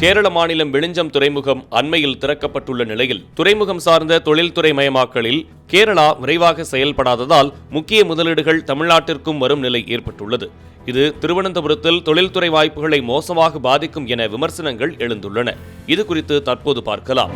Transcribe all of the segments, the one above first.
கேரள மாநிலம் விழிஞ்சம் துறைமுகம் அண்மையில் திறக்கப்பட்டுள்ள நிலையில் துறைமுகம் சார்ந்த தொழில்துறை மயமாக்கலில் கேரளா விரைவாக செயல்படாததால் முக்கிய முதலீடுகள் தமிழ்நாட்டிற்கும் வரும் நிலை ஏற்பட்டுள்ளது. இது திருவனந்தபுரத்தில் தொழில்துறை வாய்ப்புகளை மோசமாக பாதிக்கும் என விமர்சனங்கள் எழுந்துள்ளன. இது குறித்து தற்போது பார்க்கலாம்.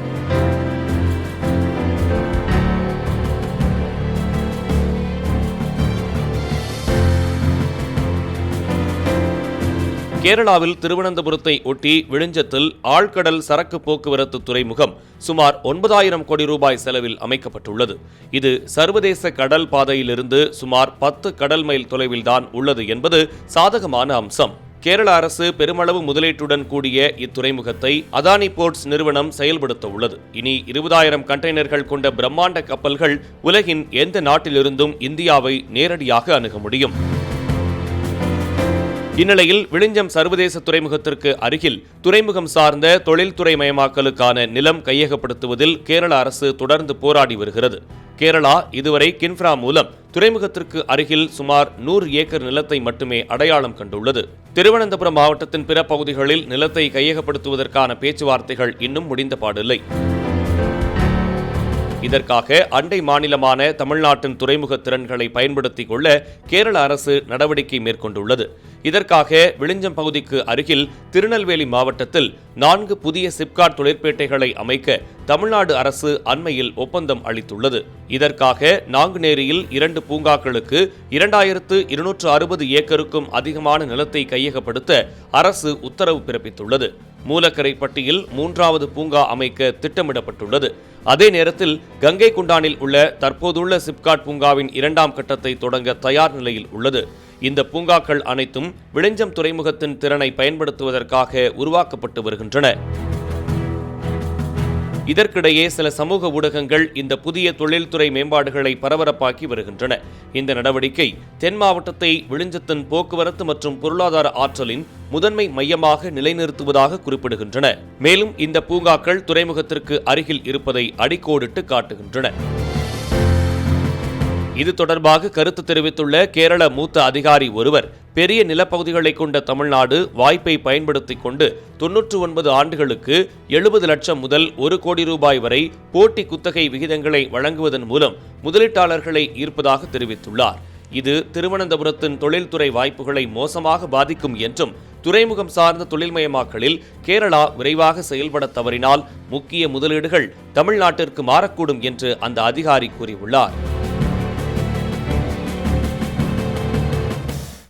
கேரளாவில் திருவனந்தபுரத்தை ஒட்டி விழிஞ்சத்தில் ஆழ்கடல் சரக்கு போக்குவரத்து துறைமுகம் சுமார் ஒன்பதாயிரம் கோடி ரூபாய் செலவில் அமைக்கப்பட்டுள்ளது. இது சர்வதேச கடல் பாதையிலிருந்து சுமார் பத்து கடல் மைல் தொலைவில்தான் உள்ளது என்பது சாதகமான அம்சம். கேரள அரசு பெருமளவு முதலீட்டுடன் கூடிய இத்துறைமுகத்தை அதானி போர்ட்ஸ் நிறுவனம் செயல்படுத்த உள்ளது. இனி இருபதாயிரம் கண்டெய்னர்கள் கொண்ட பிரம்மாண்ட கப்பல்கள் உலகின் எந்த நாட்டிலிருந்தும் இந்தியாவை நேரடியாக அணுக முடியும். இந்நிலையில் விழிஞ்சம் சர்வதேச துறைமுகத்திற்கு அருகில் துறைமுகம் சார்ந்த தொழில்துறை மயமாக்கலுக்கான நிலம் கையகப்படுத்துவதில் கேரள அரசு தொடர்ந்து போராடி வருகிறது. கேரளா இதுவரை கின்ஃப்ரா மூலம் துறைமுகத்திற்கு அருகில் சுமார் நூறு ஏக்கர் நிலத்தை மட்டுமே அடையாளம் கண்டுள்ளது. திருவனந்தபுரம் மாவட்டத்தின் பிற பகுதிகளில் நிலத்தை கையகப்படுத்துவதற்கான பேச்சுவார்த்தைகள் இன்னும் முடிந்த பாடில்லை. இதற்காக அண்டை மாநிலமான தமிழ்நாட்டின் துறைமுக திறன்களை பயன்படுத்திக் கொள்ள கேரள அரசு நடவடிக்கை மேற்கொண்டுள்ளது. இதற்காக விளிஞ்சம் பகுதிக்கு அருகில் திருநெல்வேலி மாவட்டத்தில் நான்கு புதிய சிப்காட் தொழிற்பேட்டைகளை அமைக்க தமிழ்நாடு அரசு அண்மையில் ஒப்பந்தம் அளித்துள்ளது. இதற்காக நாங்குநேரியில் இரண்டு பூங்காக்களுக்கு இரண்டாயிரத்து இருநூற்று அறுபது ஏக்கருக்கும் அதிகமான நிலத்தை கையகப்படுத்த அரசு உத்தரவு பிறப்பித்துள்ளது. மூலக்கரைப்பட்டியில் மூன்றாவது பூங்கா அமைக்க திட்டமிடப்பட்டுள்ளது. அதே நேரத்தில் கங்கை குண்டானில் உள்ள தற்போதுள்ள சிப்காட் பூங்காவின் இரண்டாம் கட்டத்தை தொடங்க தயார் நிலையில் உள்ளது. இந்த பூங்காக்கள் அனைத்தும் விளைஞ்சம் துறைமுகத்தின் திறனை பயன்படுத்துவதற்காக உருவாக்கப்பட்டு வருகின்றன. இதற்கிடையே சில சமூக ஊடகங்கள் இந்த புதிய தொழில்துறை மேம்பாடுகளை பரபரப்பாக்கி வருகின்றன. இந்த நடவடிக்கை தென் மாவட்டத்தை விழிஞ்சத்தின் போக்குவரத்து மற்றும் பொருளாதார ஆற்றலின் முதன்மை மையமாக நிலைநிறுத்துவதாக குறிப்பிடுகின்றன. மேலும் இந்த பூங்காக்கள் துறைமுகத்திற்கு அருகில் இருப்பதை அடிக்கோடிட்டு காட்டுகின்றன. இது தொடர்பாக கருத்து தெரிவித்துள்ள கேரள மூத்த அதிகாரி ஒருவர் பெரிய நிலப்பகுதிகளை கொண்ட தமிழ்நாடு வாய்ப்பை பயன்படுத்திக் கொண்டு தொன்னூற்று ஒன்பது ஆண்டுகளுக்கு எழுபது லட்சம் முதல் ஒரு கோடி ரூபாய் வரை போட்டி குத்தகை விகிதங்களை வழங்குவதன் மூலம் முதலீட்டாளர்களை ஈர்ப்பதாக தெரிவித்துள்ளார். இது திருவனந்தபுரத்தின் தொழில்துறை வாய்ப்புகளை மோசமாக பாதிக்கும் என்றும் துறைமுகம் சார்ந்த தொழில்மயமாக்கலில் கேரளா விரைவாக செயல்பட தவறினால் முக்கிய முதலீடுகள் தமிழ்நாட்டிற்கு மாறக்கூடும் என்று அந்த அதிகாரி கூறியுள்ளார்.